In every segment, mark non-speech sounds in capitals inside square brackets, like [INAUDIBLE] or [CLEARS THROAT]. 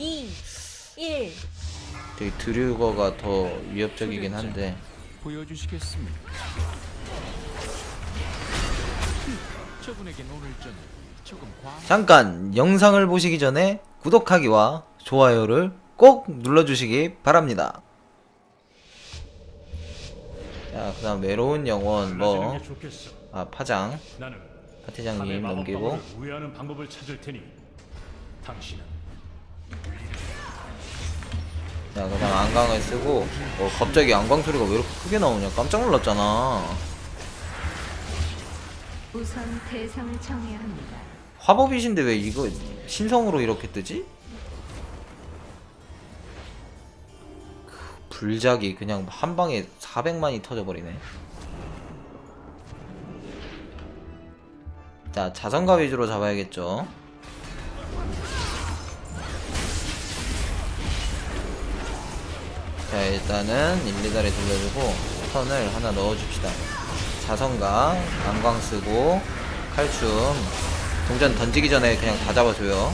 2, 1. 되게 드류거가 더 위협적이긴 한데 보여주시겠습니까? 저분에겐 오늘 저녁 조금 과 잠깐 영상을 보시기 전에 구독하기와 좋아요를 꼭 눌러주시기 바랍니다. 자, 그 다음 외로운 영혼 뭐 달라지는 게 좋겠어. 아 파장 나는 파티장님 마법 넘기고 방법을 우회하는 방법을 찾을 테니 당신은 자 그다음 안광을 쓰고 어 갑자기 안광 소리가 왜 이렇게 크게 나오냐 깜짝 놀랐잖아. 우선 대상을 정해야 합니다. 화법이신데 왜 이거 신성으로 이렇게 뜨지? 그 불작이 그냥 한 방에 400만이 터져버리네. 자, 자선가 위주로 잡아야겠죠. 자, 일단은 1, 2다리 돌려주고 스턴을 하나 넣어줍시다. 자선가, 안광 쓰고, 칼춤, 동전 던지기 전에 그냥 다 잡아줘요.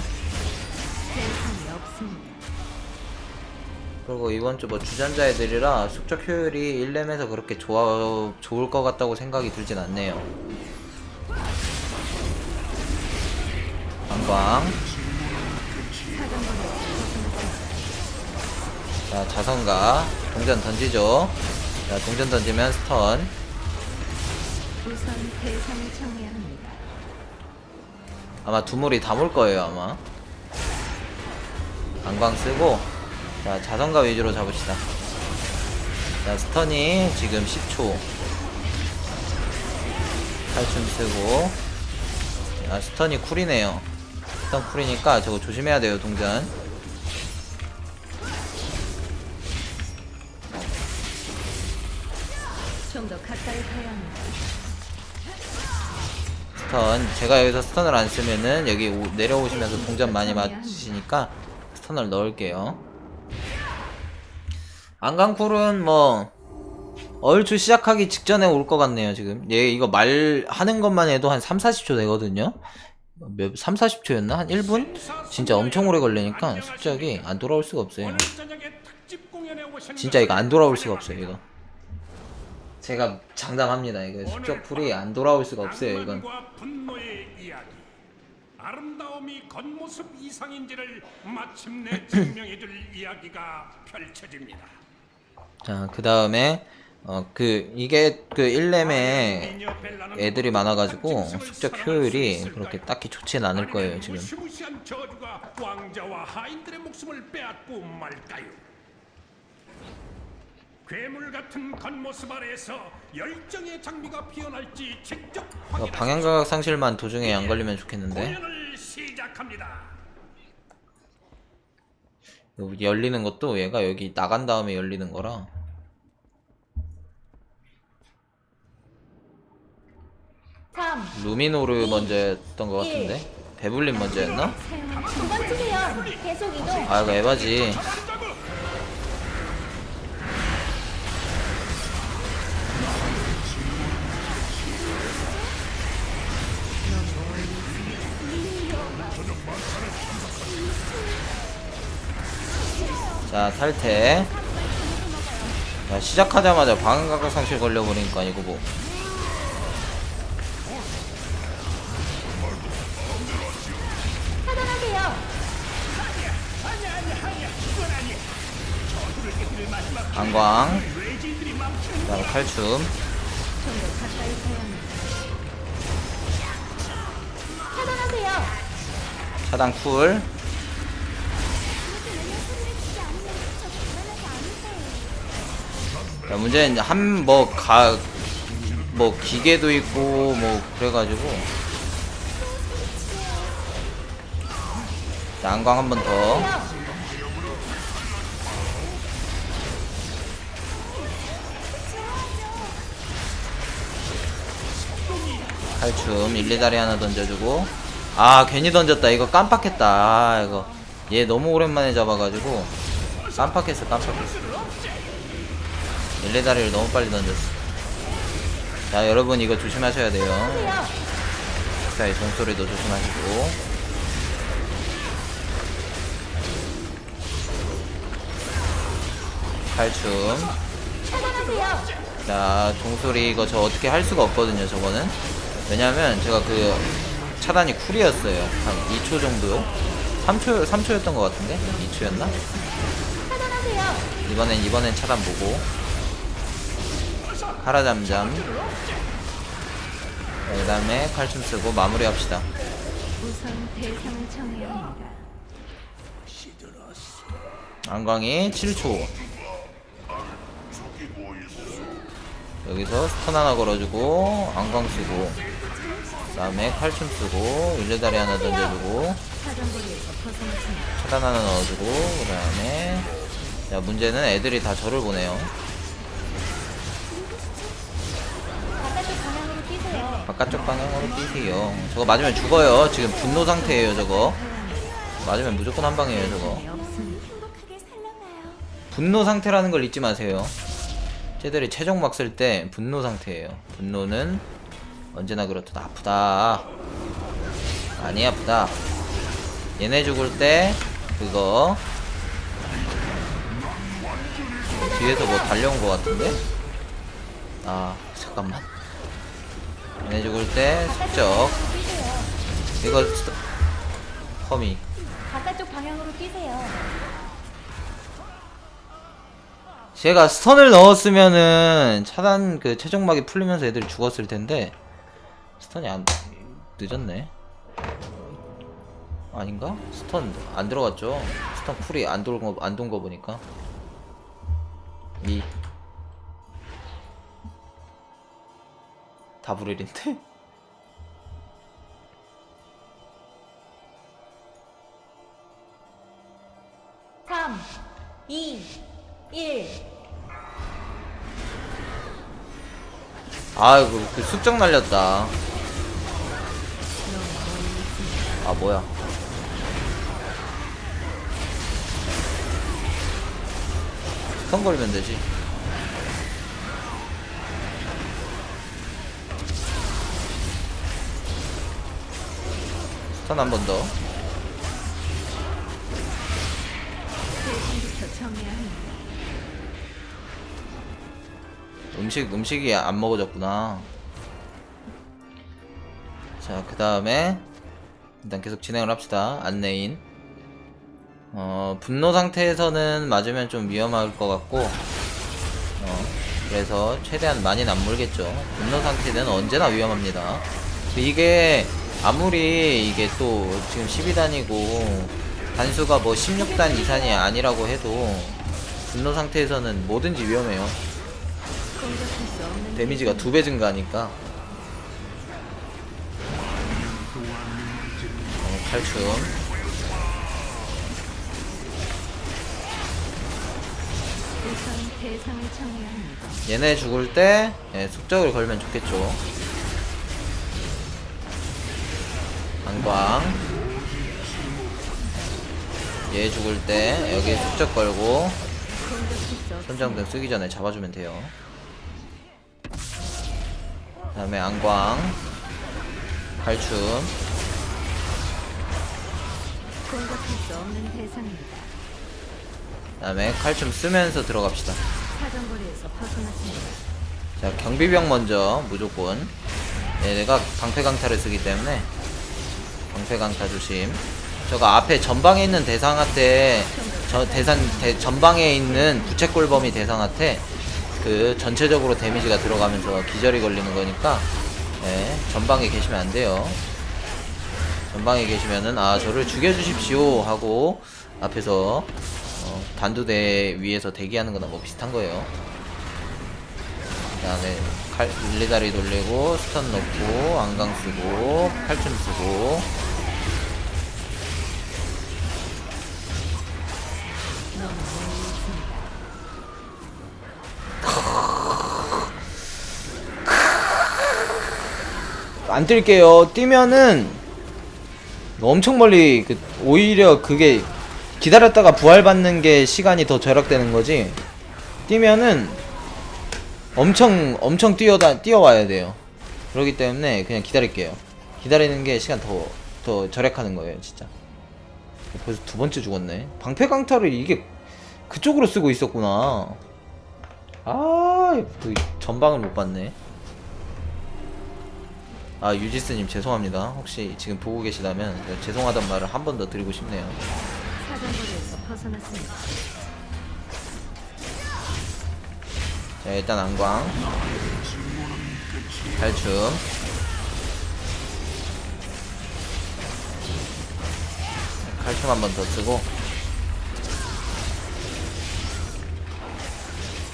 그리고 이번 주 뭐 주전자 애들이라 숙적 효율이 1렘에서 그렇게 좋아, 좋을 것 같다고 생각이 들진 않네요. 방광. 자, 자선가. 동전 던지죠. 자, 동전 던지면 스턴. 우선 대상을 정해야 합니다. 아마 두물이 담을 거예요, 아마. 방광 쓰고. 자, 자선가 위주로 잡읍시다. 자, 스턴이 지금 10초. 탈춤 쓰고. 아, 스턴이 쿨이네요. 스턴 쿨이니까 저거 조심해야 돼요, 동전. 스턴. 제가 여기서 스턴을 안 쓰면은 여기 오- 내려오시면서 동전 많이 맞으시니까 스턴을 넣을게요. 안강쿨은 뭐 얼추 시작하기 직전에 올 것 같네요 지금 얘 이거 말하는 것만 해도 한 3, 40초 되거든요 몇, 3, 40초였나? 한 1분? 진짜 엄청 오래 걸리니까 숙작이 안 돌아올 수가 없어요 진짜 이거 안 돌아올 수가 없어요 이거 제가 장담합니다. 이거 숙적 풀이 안 돌아올 수가 없어요 이건. 아름다움이 겉모습 이상인지를 마침내 [CLEARS THROAT] 증명해줄 이야기가 펼쳐집니다. 자 그 다음에 어 그 이게 그 1렘에 미녀 벨라는 애들이 많아가지고 숙적 효율이? 그렇게 딱히 좋진 않을 거예요 지금. 무시무시한 저주가 왕자와 하인들의 목숨을 빼앗고 말까요? 괴물 같은 겉모습 아래에서 열정의 장미가 피어날지 직접 어, 확인하십시오. 방향각 상실만 도중에 안 걸리면 좋겠는데 공연을 시작합니다. 여기 열리는 것도 얘가 여기 나간 다음에 열리는 거라 삼. 루미노르 먼저였던 것 같은데 배불림 먼저였나? 사용할 두번 치세요. 계속 이동. 아 이거 에바지 자 탈퇴 자 시작하자마자 방음각각 상실 걸려버리니까 이거 뭐. 방광 그다음에 칼춤. 차단하 자, 문제는 한 뭐 가 뭐 기계도 있고 뭐 그래가지고. 자, 안광 한 번 더. 칼춤 1, 2다리 하나 던져주고. 아 괜히 던졌다. 이거 깜빡했다. 아 이거. 얘 너무 오랜만에 잡아가지고. 깜빡했어 깜빡했어 1, 2다리를 너무 빨리 던졌어. 자 여러분 이거 조심하셔야 돼요. 이 종소리도 조심하시고. 칼춤. 자 종소리 이거 저 어떻게 할 수가 없거든요 저거는. 왜냐면 제가 그 차단이 쿨이었어요. 한 2초 정도? 3초 3초였던 것 같은데? 2초였나? 차단하세요. 이번엔 이번엔 차단 보고 카라 잠잠 그 다음에 칼춤 쓰고 마무리합시다. 안광이 7초 여기서 스턴 하나 걸어주고 안광 쓰고 그 다음에 칼춤 쓰고 일레다리 하나 던져주고. 차단 하나 넣어주고 그 다음에 자 문제는 애들이 다 저를 보네요 바깥쪽 방향으로 뛰세요. 저거 맞으면 죽어요. 지금 분노 상태예요 저거. 맞으면 무조건 한 방이에요 저거. 분노 상태라는 걸 잊지 마세요. 쟤들이 최종 막 쓸 때 분노 상태예요. 분노는 언제나 그렇듯 아프다. 많이 아프다. 얘네 죽을 때 그거 뒤에서 뭐 달려온 것 같은데? 아 잠깐만 얘네 죽을 때 숙적. 이거 스토... 허미 바깥쪽 방향으로 뛰세요. 제가 스턴을 넣었으면은 차단 그 최종막이 풀리면서 애들이 죽었을 텐데 스턴이 안 늦었네 아닌가? 스턴 안 들어갔죠? 스턴 쿨이 안 돌고 안돈 거 보니까 이 다브릴인데? [LAUGHS] 삼, 이, 일. 아이고 그 숙적 날렸다 아 뭐야 스턴 걸리면 되지 턴한 정해야 합니다. 음식 음식이 안 먹어졌구나. 자, 그 다음에 일단 계속 진행을 합시다. 안내인. 어, 분노 상태에서는 맞으면 좀 위험할 것 같고, 어, 그래서 최대한 많이는 안 물겠죠. 분노 상태는 언제나 위험합니다. 이게 아무리 이게 또 지금 12단이고 단수가 뭐 16단 이상이 아니라고 해도 분노 상태에서는 뭐든지 위험해요. 데미지가 두 배 증가하니까 어, 탈춤. 얘네 죽을 때 예, 숙적을 걸면 좋겠죠 안광 얘 죽을 때 여기 숙적 걸고. 손장등 쓰기 전에 잡아주면 돼요 그 다음에 안광 칼춤 공격할 수 없는 대상입니다. 그 다음에 칼춤 쓰면서 들어갑시다 사정거리에서 벗어났습니다. 자 경비병 먼저 무조건 얘네가 방패 강타를 쓰기 때문에 방패강타 조심. 저거 앞에 전방에 있는 대상한테 저 대상 대, 전방에 있는 부채꼴범이 대상한테 그 전체적으로 데미지가 들어가면서 기절이 걸리는 거니까 예, 전방에 계시면 안 돼요. 전방에 계시면은 아 저를 죽여주십시오 하고 앞에서 어, 단두대 위에서 대기하는 거나 뭐 비슷한 거예요. 그 다음에 칼, 일리다리 돌리고 스턴 넣고 안강 쓰고 칼춤 쓰고. 안 뛸게요 뛰면은 엄청 멀리 그 오히려 그게 기다렸다가 부활받는 게 시간이 더 절약되는 거지 뛰면은 엄청 엄청 뛰어다 뛰어와야 돼요 그렇기 때문에 그냥 기다릴게요 기다리는 게 시간 더더 절약하는 거예요 진짜 벌써 두 번째 죽었네 방패 강타를 이게 그쪽으로 쓰고 있었구나. 아, 그 전방을 못 봤네. 아, 유지스님 죄송합니다. 혹시 지금 보고 계시다면 죄송하단 말을 한 번 더 드리고 싶네요. 사정거리에서 벗어났습니다. 자, 일단 안광. 탈춤. 칼춤 한 번 더 쓰고.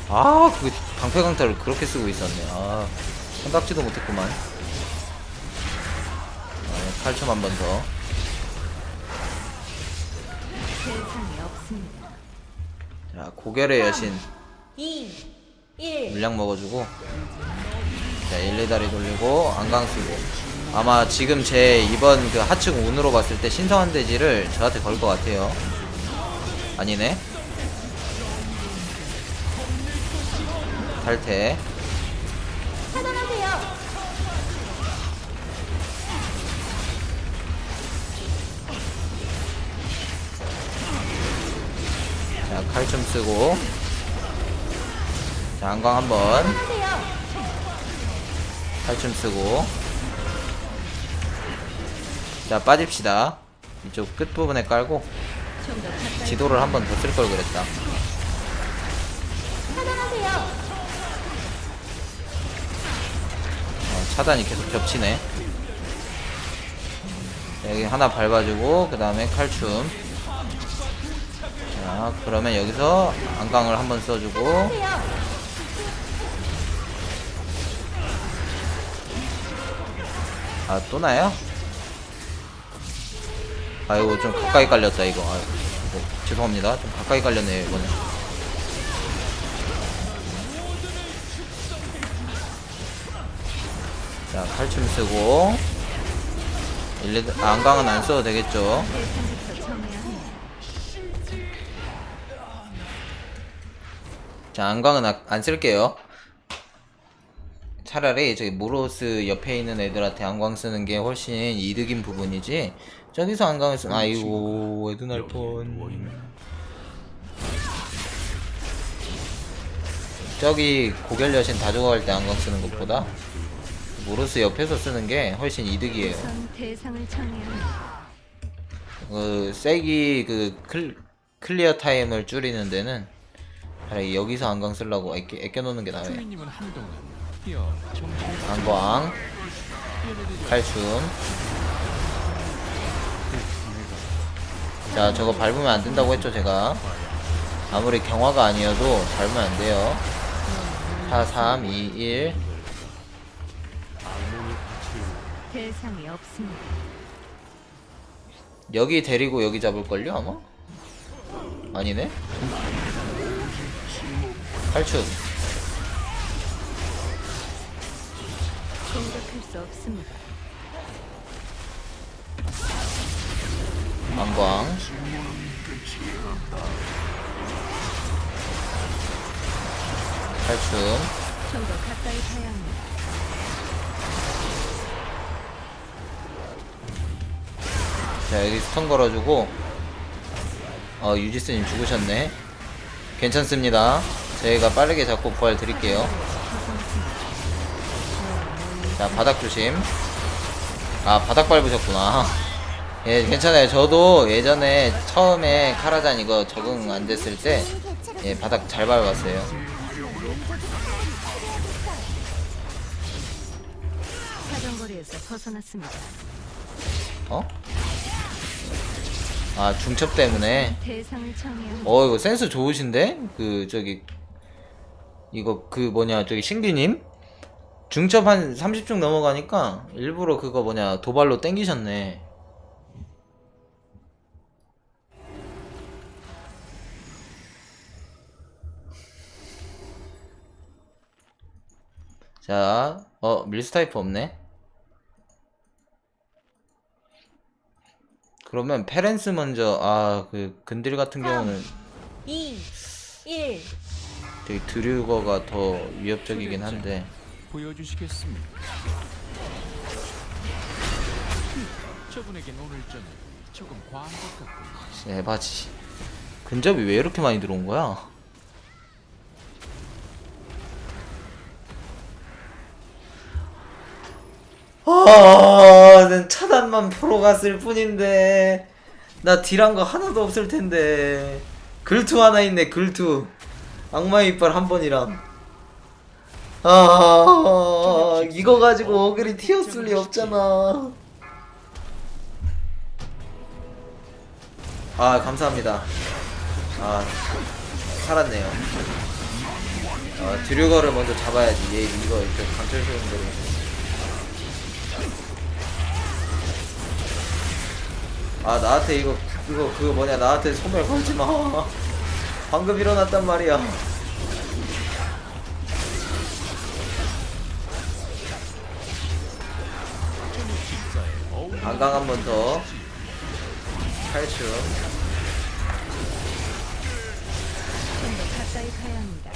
아, 그 방패 강타를 그렇게 쓰고 있었네. 아, 생각지도 못했구만. 아, 칼춤 한 번 더. 자, 고결의 여신 2, 1. 물량 먹어주고. 자, 1, 2다리 돌리고, 안강 쓰고. 아마 지금 제 이번 그 하층 운으로 봤을 때 신성한 대지를 저한테 걸 것 같아요. 아니네. 탈퇴. 자, 칼춤 쓰고. 자, 안광 한 번. 하세요. 칼춤 쓰고. 자, 빠집시다. 이쪽 끝부분에 깔고. 지도를 한 번 더 쓸 걸 그랬다. 어, 차단이 계속 겹치네. 여기 하나 밟아주고 그 다음에 칼춤. 자, 그러면 여기서 안강을 한번 써주고 아 또 나요? 아이고 좀 가까이 깔렸다 이거. 아이고, 이거 죄송합니다. 좀 가까이 깔렸네요 이거는. 자 칼춤 쓰고 1, 2, 아, 안강은 안 써도 되겠죠. 자, 안광은 아- 안 쓸게요. 차라리 저기 모로스 옆에 있는 애들한테 안광 쓰는 게 훨씬 이득인 부분이지. 저기서 안광을 쓰, 아이고, 에드날 폰. 저기 고결 여신 다 죽어갈 때 안광 쓰는 것보다 모로스 옆에서 쓰는 게 훨씬 이득이에요. 그 세기 그 클, 클리어 타임을 줄이는 데는 차라리 여기서 안광 쓰려고 아껴, 아껴 놓는 게 나아요. 안광. 칼춤. 자 저거 밟으면 안 된다고 했죠 제가. 아무리 경화가 아니어도 밟으면 안 돼요. 4 3 2 1 대상이 없습니다. 여기 데리고 여기 잡을걸요 아마? 아니네? 칼춤 공격할 수 없습니다. 안광. 칼춤. 좀 더 가까이 가야 합니다. 자 여기 스턴 걸어주고. 어 유지스님 죽으셨네. 괜찮습니다. 저희가 빠르게 잡고 부활 드릴게요 자 바닥 조심. 아 바닥 밟으셨구나. [LAUGHS] 예 괜찮아요. 저도 예전에 처음에 카라잔 이거 적응 안 됐을 때 예 바닥 잘 밟았어요. 사정거리에서 벗어났습니다. 어? 아 중첩 때문에? 대상을. 어 이거 센스 좋으신데? 그 저기 이거 그 뭐냐 저기 신규님 중첩 한 30중 넘어가니까 일부러 그거 뭐냐 도발로 땡기셨네 자, 어, 밀스타이프 없네? 그러면 페렌스 먼저, 아, 그, 근딜 같은 경우는 2, 1. 되게 드류거가 더 위협적이긴 한데 보여주시겠습니까? 저분에겐 오늘 저녁 조금 과한 것 같군요. 에바지 근접이 왜 이렇게 많이 들어온 거야? 아, 난 차단만 보러 갔을 뿐인데 나 딜한 거 하나도 없을 텐데 글투 하나 있네 글투 악마의 이빨 한 번이랑 아 이거 가지고 어글이 튀었을 리 없잖아. 아 감사합니다. 아 살았네요. 아 드류거를 먼저 잡아야지. 얘 이거 이렇게 강철 세우는 대로 아 나한테 이거 이거 그거 뭐냐. 나한테 소멸 걸지 마. [LAUGHS] 방금 일어났단 말이야 안강 한 번 더 탈출 좀더 가까이 가야 합니다.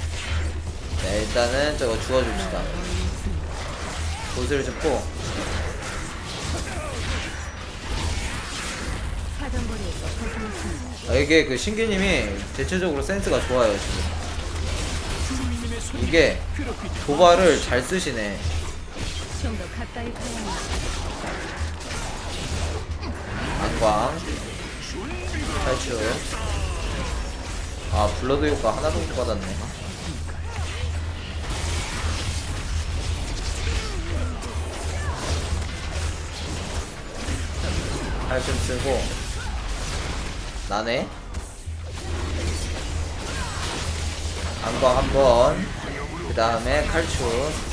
네 일단은 저거 있습니다. 보스를 줍고 사정거리에서 벗어났습니다. 아, 이게 그 신기님이 대체적으로 센스가 좋아요 지금 이게 도발을 잘 쓰시네 좀더 가까이 가야 합니다. 안광. 탈출. 아 블러드 효과 하나도 못 받았네. 탈출 쓰고. 나네. 안광 한번. 그 다음에 칼출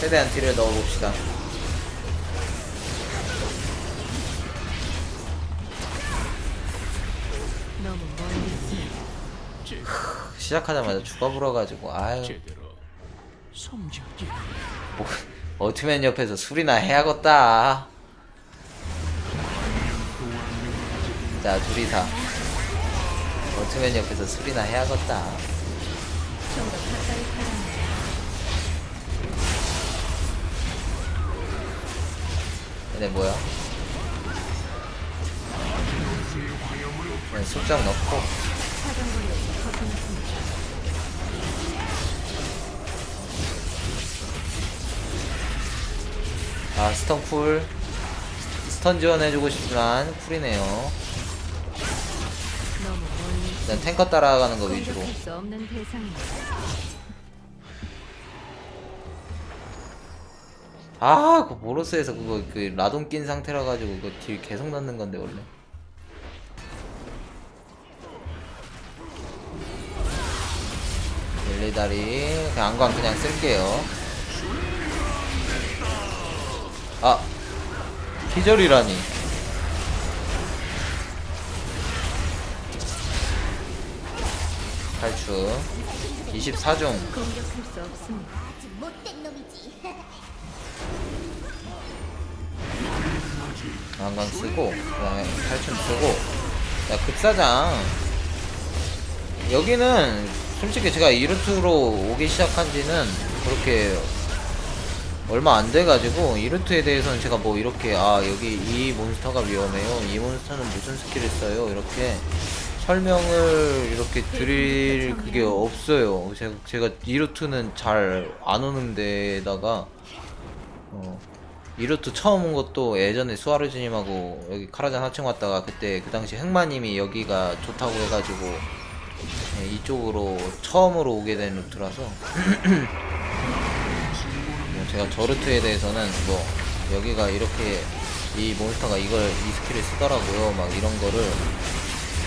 최대한 딜을 넣어봅시다. 시작하자마자 죽어불어가지고 아유 뭐, 어트맨 옆에서 술이나 해야겠다. 자 둘이서 어트맨 옆에서 술이나 해야겠다. 얘네 뭐야? 그냥 숙장 넣고. 아 스턴 쿨 스턴 지원해주고 싶지만 쿨이네요. 일단 탱커 따라가는 거 위주로. 아, 그 모로스에서 그거 그 라돈 낀 상태라 가지고 그거 딜 계속 넣는 건데 원래. 일리다리 그냥 안광 그냥 쓸게요. 아, 기절이라니. 탈출. 24중. 공격할 수 없습니다. 안광 쓰고 그 다음에 탈춤 쓰고. 야 급사장. 여기는 솔직히 제가 이루트로 오기 시작한 지는 그렇게 얼마 안 돼가지고 이루트에 대해서는 제가 뭐 이렇게 아 여기 이 몬스터가 위험해요. 이 몬스터는 무슨 스킬을 써요? 이렇게 설명을 이렇게 드릴 그게 없어요. 제가, 제가 이루트는 잘 안 오는 데다가 어, 이루트 처음 온 것도 예전에 수아르즈님하고 여기 카라잔 하층 왔다가 그때 그 당시 흑마님이 여기가 좋다고 해가지고 예, 이쪽으로 처음으로 오게 된 루트라서. [CLEARS THROAT] 뭐 제가 저 루트에 대해서는 뭐 여기가 이렇게 이 몬스터가 이걸 이 스킬을 쓰더라고요. 막 이런 거를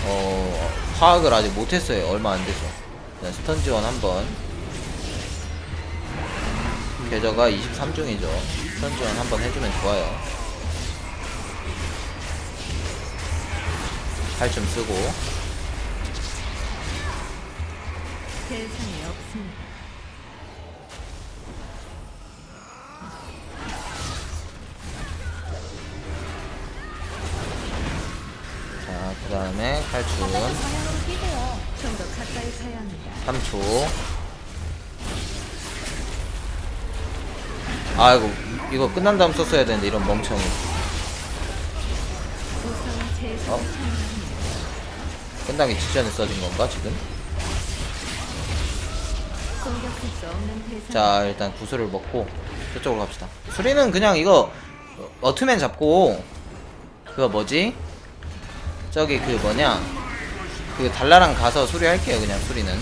어 파악을 아직 못했어요. 얼마 안 돼서. 스턴 지원 한번. 계저가 23중이죠. 선지원 한번 해주면 좋아요. 8점 쓰고 대상이 없습니다. 자 그 다음에 칼춤. 좀더 가까이 가야 합니다. 3초 아이고 이거 끝난 다음 썼어야 되는데 이런 멍청이 어? 끝나기 직전에 써진 건가 지금? 자 일단 구슬을 먹고 저쪽으로 갑시다 수리는 그냥 이거 어, 어투맨 잡고 그거 뭐지? 저기 그 뭐냐 그 달라랑 가서 수리할게요 그냥 수리는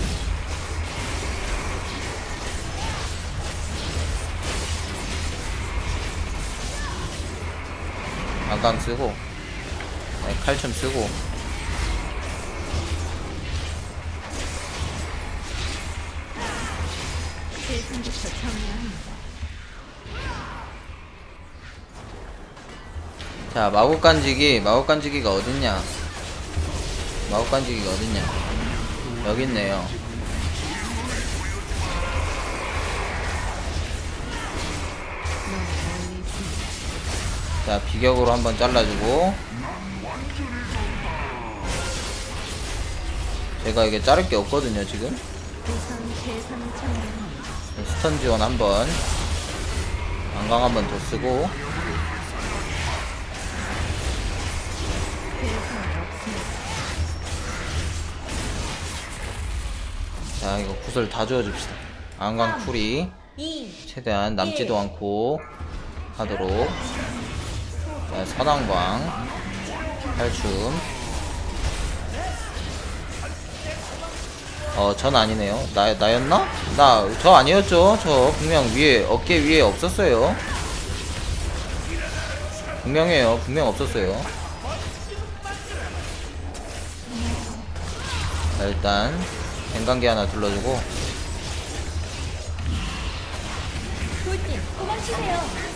안강 쓰고 네, 칼춤 쓰고. 자 마법 간지기 마법 간지기가 어딨냐? 마법 간지기가 어딨냐? 여기 있네요 자 비격으로 한번 잘라주고. 제가 이게 자를 게 없거든요 지금. 스턴 지원 한번. 안강 한번 더 쓰고. 자 이거 구슬 다 주워줍시다. 안강 쿨이 2, 최대한 남지도 않고 하도록 자, 선왕광. 탈춤. 어전 아니네요. 나, 나였나? 나 저 아니었죠. 저 분명 위에 어깨 위에 없었어요. 분명해요. 분명 없었어요. 자 일단 뱅간기 하나 둘러주고. 도망치세요.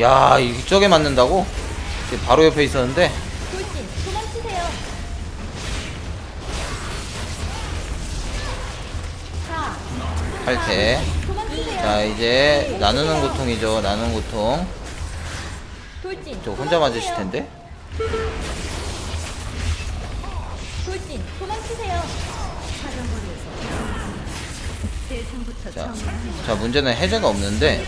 야 이쪽에 맞는다고? 바로 옆에 있었는데 돌진, 도망치세요. 4, 할때 도망치세요. 자 이제 나누는 고통이죠 나누는 고통 돌진, 저 혼자 맞으실 텐데 돌진, 도망치세요. 사정거리에서 자. 자 문제는 해제가 없는데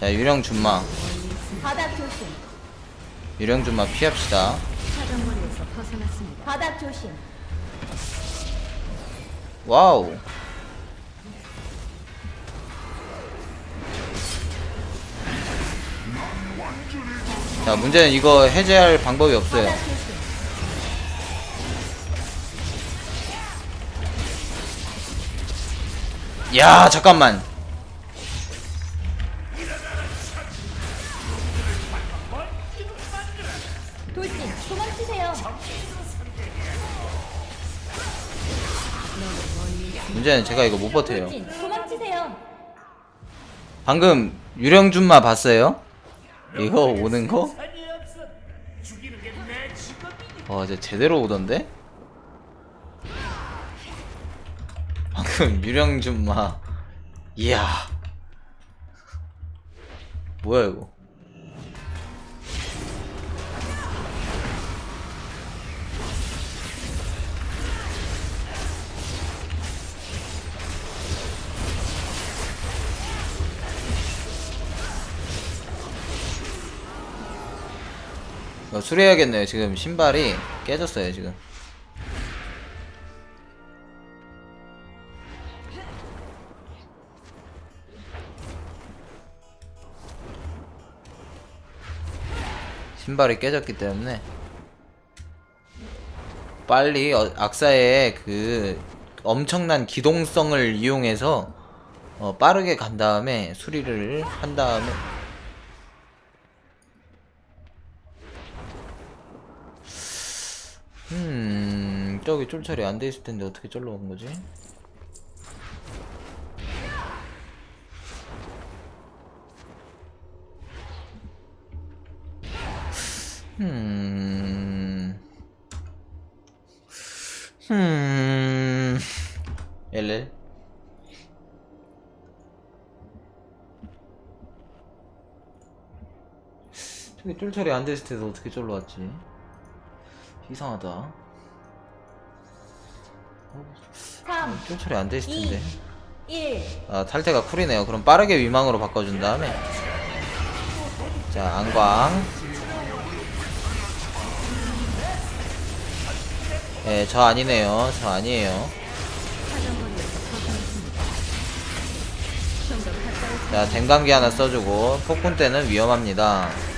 자 유령 준마 유령 준마 피합시다. 와우 자 문제는 이거 해제할 방법이 없어요 야 잠깐만 돌진, 도망치세요. 문제는 제가 이거 못 버텨요 돌진, 도망치세요. 방금 유령 준마 봤어요? 이거 오는 거? 와, 이제 제대로 오던데? 방금 유령 준마. 이야. 뭐야? 이거 수리해야겠네요. 지금 신발이 깨졌어요, 지금. 신발이 깨졌기 때문에 빨리 어, 악사의 그 엄청난 기동성을 이용해서 어, 빠르게 간 다음에 수리를 한 다음에 음 저기 쫄 처리 안 돼 있을 텐데 어떻게 쫄러 간 거지? 저기 쫄 처리 안 됐을 때도 어떻게 쫄러 왔지? 이상하다. 3, 쫄 처리 안돼 있을 텐데. 2, 1. 아, 탈퇴가 쿨이네요. 그럼 빠르게 위망으로 바꿔준 다음에 자 안광 예, 저 아니네요. 저 아니에요. 자, 댕감기 하나 써주고 폭군 때는 위험합니다.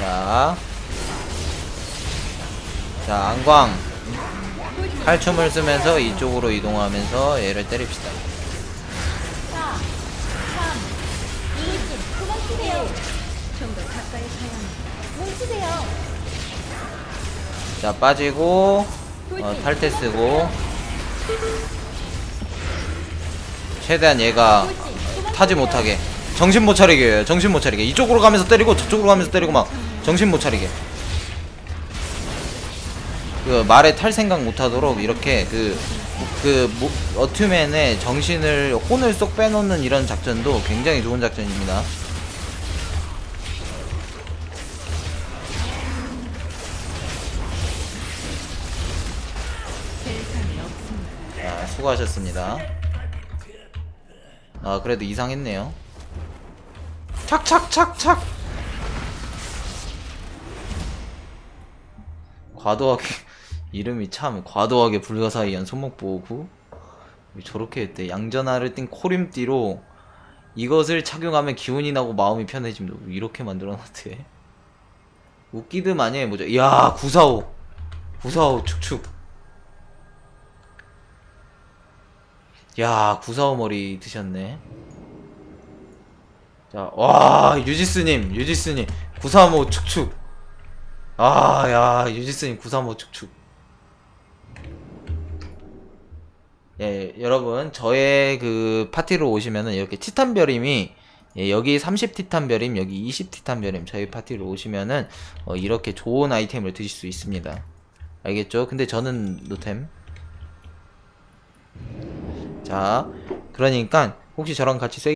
자, 자 안광 칼춤을 쓰면서 이쪽으로 이동하면서 얘를 때립시다. 4, 3, 2진, 도망치세요. 좀더 가까이 가야 합니다. 뭉치세요. 자 빠지고 어, 탈퇴 쓰고 최대한 얘가. 타지 못하게 정신 못 차리게. 정신 못 차리게 이쪽으로 가면서 때리고 저쪽으로 가면서 때리고 막 정신 못 차리게 그 말에 탈 생각 못 하도록 이렇게 그, 그, 모- 어투맨의 정신을, 혼을 쏙 빼놓는 이런 작전도 굉장히 좋은 작전입니다. 자, 수고하셨습니다. 아, 그래도 이상했네요. 착착착착! 과도하게, [LAUGHS] 이름이 참 과도하게 불가사의한 손목보호구? 왜 저렇게 했대. 양전하를 띈 코림띠로 이것을 착용하면 기운이 나고 마음이 편해집니다. 왜 이렇게 만들어놨대. 웃기드 마냥 뭐죠? 이야, 945. 945 축축. 야, 945 머리 드셨네. 자, 와, 유지스님, 유지스님, 935 축축. 아, 야, 유지스님 935 축축. 예, 여러분, 저의 그 파티로 오시면은 이렇게 티탄 별임이 예, 여기 30 티탄 별임, 여기 20 티탄 별임, 저희 파티로 오시면은 어, 이렇게 좋은 아이템을 드실 수 있습니다. 알겠죠? 근데 저는 노템. 자, 그러니까 혹시 저랑 같이 세